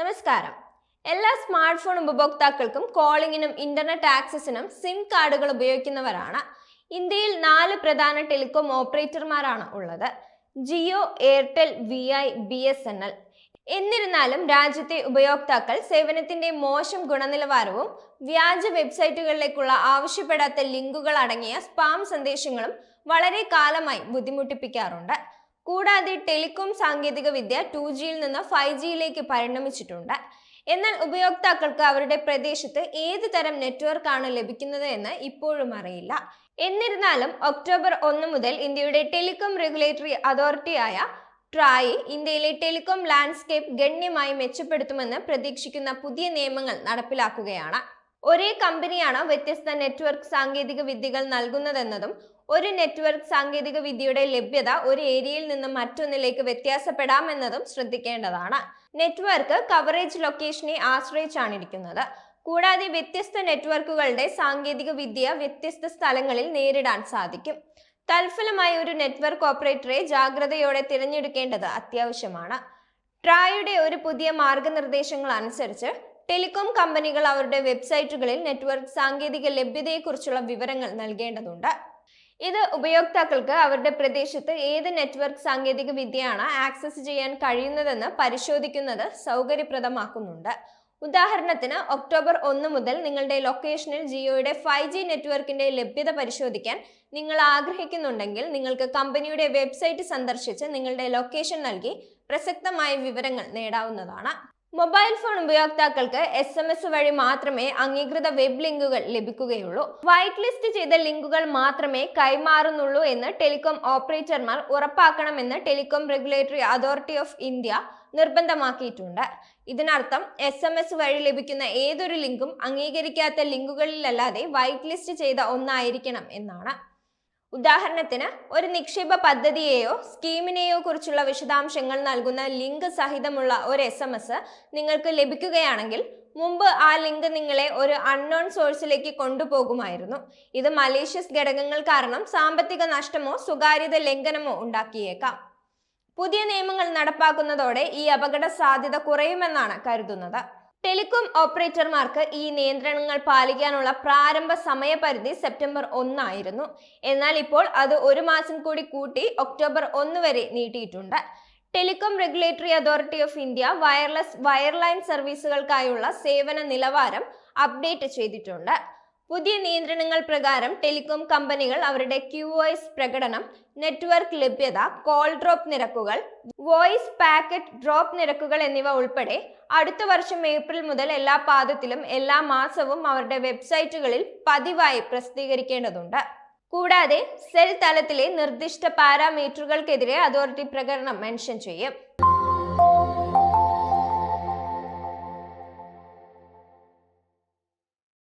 നമസ്കാരം. എല്ലാ smart phone ഉപഭോക്താക്കൾക്കും കോളിംഗിനും ഇന്റർനെറ്റ് ആക്സസിനും സിം കാർഡുകൾ ഉപയോഗിക്കുന്നവരാണ്. ഇന്ത്യയിൽ നാല് പ്രധാന ടെലികോം ഓപ്പറേറ്റർമാരാണ് ഉള്ളത്. Jio Airtel V I B S N L എന്നിരുന്നാലും രാജ്യത്തെ ഉപയോക്താക്കൾ സേവനത്തിന്റെ മോശം ഗുണനിലവാരവും വ്യാജ വെബ്സൈറ്റുകളിലേക്കുള്ള ആവശ്യപ്പെടാത്ത ലിങ്കുകൾ അടങ്ങിയ സ്പാം സന്ദേശങ്ങളും വളരെ കാലമായി ബുദ്ധിമുട്ടിപ്പിക്കാറുണ്ട്. കൂടാതെ ടെലികോം സാങ്കേതിക വിദ്യ ടു ജിയിൽ നിന്ന് ഫൈവ് ജിയിലേക്ക് പരിണമിച്ചിട്ടുണ്ട്. എന്നാൽ ഉപയോക്താക്കൾക്ക് അവരുടെ പ്രദേശത്ത് ഏത് തരം നെറ്റ്വർക്ക് ആണ് ലഭിക്കുന്നത് എന്ന് ഇപ്പോഴും അറിയില്ല. എന്നിരുന്നാലും ഒക്ടോബർ ഒന്ന് മുതൽ ഇന്ത്യയുടെ ടെലികോം റെഗുലേറ്ററി അതോറിറ്റിയായ ട്രായ് ഇന്ത്യയിലെ ടെലികോം ലാൻഡ്സ്കേപ്പ് ഗണ്യമായി മെച്ചപ്പെടുത്തുമെന്ന് പ്രതീക്ഷിക്കുന്ന പുതിയ നിയമങ്ങൾ നടപ്പിലാക്കുകയാണ്. ഒരേ കമ്പനിയാണ് വ്യത്യസ്ത നെറ്റ്വർക്ക് സാങ്കേതിക വിദ്യകൾ നൽകുന്നതെന്നതും ഒരു നെറ്റ്വർക്ക് സാങ്കേതിക വിദ്യയുടെ ലഭ്യത ഒരു ഏരിയയിൽ നിന്ന് മറ്റൊന്നിലേക്ക് വ്യത്യാസപ്പെടാമെന്നതും ശ്രദ്ധിക്കേണ്ടതാണ്. നെറ്റ്വർക്ക് കവറേജ് ലൊക്കേഷനെ ആശ്രയിച്ചാണ് ഇരിക്കുന്നത് കൂടാതെ വ്യത്യസ്ത നെറ്റ്വർക്കുകളുടെ സാങ്കേതിക വിദ്യ വ്യത്യസ്ത സ്ഥലങ്ങളിൽ നേരിടാൻ സാധിക്കും. തൽഫലമായി ഒരു നെറ്റ്വർക്ക് ഓപ്പറേറ്ററെ ജാഗ്രതയോടെ തിരഞ്ഞെടുക്കേണ്ടത് അത്യാവശ്യമാണ്. ട്രായുടെ ഒരു പുതിയ മാർഗനിർദ്ദേശങ്ങൾ അനുസരിച്ച് ടെലികോം കമ്പനികൾ അവരുടെ വെബ്സൈറ്റുകളിൽ നെറ്റ്വർക്ക് സാങ്കേതിക ലഭ്യതയെക്കുറിച്ചുള്ള വിവരങ്ങൾ നൽകേണ്ടതുണ്ട്. ഇത് ഉപയോക്താക്കൾക്ക് അവരുടെ പ്രദേശത്ത് ഏത് നെറ്റ്വർക്ക് സാങ്കേതിക വിദ്യയാണ് ആക്സസ് ചെയ്യാൻ കഴിയുന്നതെന്ന് പരിശോധിക്കുന്നത് സൗകര്യപ്രദമാക്കുന്നുണ്ട്. ഉദാഹരണത്തിന് ഒക്ടോബർ ഒന്ന് മുതൽ നിങ്ങളുടെ ലൊക്കേഷനിൽ ജിയോയുടെ ഫൈവ് ജി നെറ്റ്വർക്കിന്റെ ലഭ്യത പരിശോധിക്കാൻ നിങ്ങൾ ആഗ്രഹിക്കുന്നുണ്ടെങ്കിൽ നിങ്ങൾക്ക് കമ്പനിയുടെ വെബ്സൈറ്റ് സന്ദർശിച്ച് നിങ്ങളുടെ ലൊക്കേഷൻ നൽകി പ്രസക്തമായ വിവരങ്ങൾ നേടാവുന്നതാണ്. മൊബൈൽ ഫോൺ ഉപയോക്താക്കൾക്ക് എസ് എം എസ് വഴി മാത്രമേ അംഗീകൃത വെബ് ലിങ്കുകൾ ലഭിക്കുകയുള്ളൂ. വൈറ്റ് ലിസ്റ്റ് ചെയ്ത ലിങ്കുകൾ മാത്രമേ കൈമാറുന്നുള്ളൂ എന്ന് ടെലികോം ഓപ്പറേറ്റർമാർ ഉറപ്പാക്കണമെന്ന് telecom regulatory authority of India നിർബന്ധമാക്കിയിട്ടുണ്ട്. ഇതിനർത്ഥം എസ് എം എസ് വഴി ലഭിക്കുന്ന ഏതൊരു ലിങ്കും അംഗീകരിക്കാത്ത ലിങ്കുകളിലല്ലാതെ വൈറ്റ് ലിസ്റ്റ് ചെയ്ത ഒന്നായിരിക്കണം എന്നാണ്. ഉദാഹരണത്തിന് ഒരു നിക്ഷേപ പദ്ധതിയെയോ സ്കീമിനെയോ കുറിച്ചുള്ള വിശദാംശങ്ങൾ നൽകുന്ന ലിങ്ക് സഹിതമുള്ള ഒരു എസ് എം എസ് നിങ്ങൾക്ക് ലഭിക്കുകയാണെങ്കിൽ മുമ്പ് ആ ലിങ്ക് നിങ്ങളെ ഒരു അൺനോൺ സോഴ്സിലേക്ക് കൊണ്ടുപോകുമായിരുന്നു. ഇത് മലേഷ്യസ് ഘടകങ്ങൾ കാരണം സാമ്പത്തിക നഷ്ടമോ സ്വകാര്യത ലംഘനമോ ഉണ്ടാക്കിയേക്കാം. പുതിയ നിയമങ്ങൾ നടപ്പാക്കുന്നതോടെ ഈ അപകട സാധ്യത കുറയുമെന്നാണ് കരുതുന്നത്. ടെലികോം ഓപ്പറേറ്റർമാർക്ക് ഈ നിയന്ത്രണങ്ങൾ പാലിക്കാനുള്ള പ്രാരംഭ സമയപരിധി സെപ്റ്റംബർ ഒന്നായിരുന്നു. എന്നാൽ ഇപ്പോൾ അത് ഒരു മാസം കൂടി കൂട്ടി ഒക്ടോബർ ഒന്ന് വരെ നീട്ടിയിട്ടുണ്ട്. Telecom regulatory authority of India wireless wireline സർവീസുകൾക്കായുള്ള സേവന നിലവാരം അപ്ഡേറ്റ് ചെയ്തിട്ടുണ്ട്. പുതിയ നിയന്ത്രണങ്ങൾ പ്രകാരം ടെലികോം കമ്പനികൾ അവരുടെ ക്യു വോയിസ് പ്രകടനം നെറ്റ്വർക്ക് ലഭ്യത കോൾ ഡ്രോപ്പ് നിരക്കുകൾ വോയിസ് പാക്കറ്റ് ഡ്രോപ്പ് നിരക്കുകൾ എന്നിവ ഉൾപ്പെടെ അടുത്ത വർഷം ഏപ്രിൽ മുതൽ എല്ലാ പാദത്തിലും എല്ലാ മാസവും അവരുടെ വെബ്സൈറ്റുകളിൽ പതിവായി പ്രസിദ്ധീകരിക്കേണ്ടതുണ്ട്. കൂടാതെ സെൽ തലത്തിലെ നിർദ്ദിഷ്ട പാരാമീറ്ററുകൾക്കെതിരെ അതോറിറ്റി പ്രകടനം മെൻഷൻ ചെയ്യും.